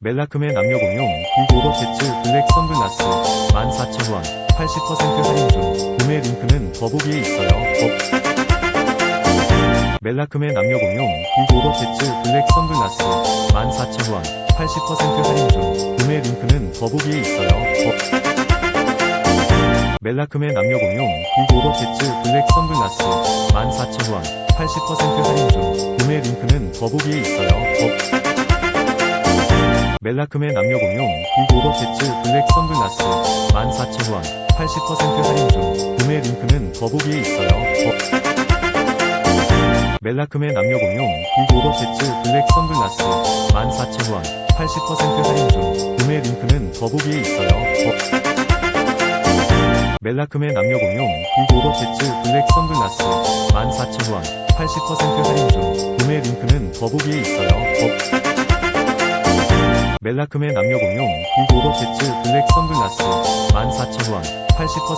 멜라크메 남녀 공용 비고버 배츠 블랙 선글라스 14,000원 80% 할인 중 구매 링크는 더보기에 있어요. 더- 멜라크메 남녀 공용 비고버 배츠 블랙 선글라스 14,000원 80% 할인 중 구매 링크는 더보기에 있어요. 더- 멜라크메 남녀 공용 비고버 배츠 블랙 선글라스 14,000원 80% 할인 중 구매 링크는 더보기에 있어요. 더- 멜라크메 남녀 공용 비고버 배츠 블랙 선글라스 14,000원 80% 할인 중 구매 링크는 더보기에 있어요. 더- 멜라크메 남녀 공용 비고버 배츠 블랙 선글라스 14,000원 80% 할인 중 구매 링크는 더보기에 있어요. 더- 멜라크메 남녀 공용 비고버 배츠 블랙 선글라스 14,000원 80% 할인 중 구매 링크는 더보기에 있어요. 더- 멜라크메 남녀 공용 비고버 배츠 블랙 선글라스 14,000원 80%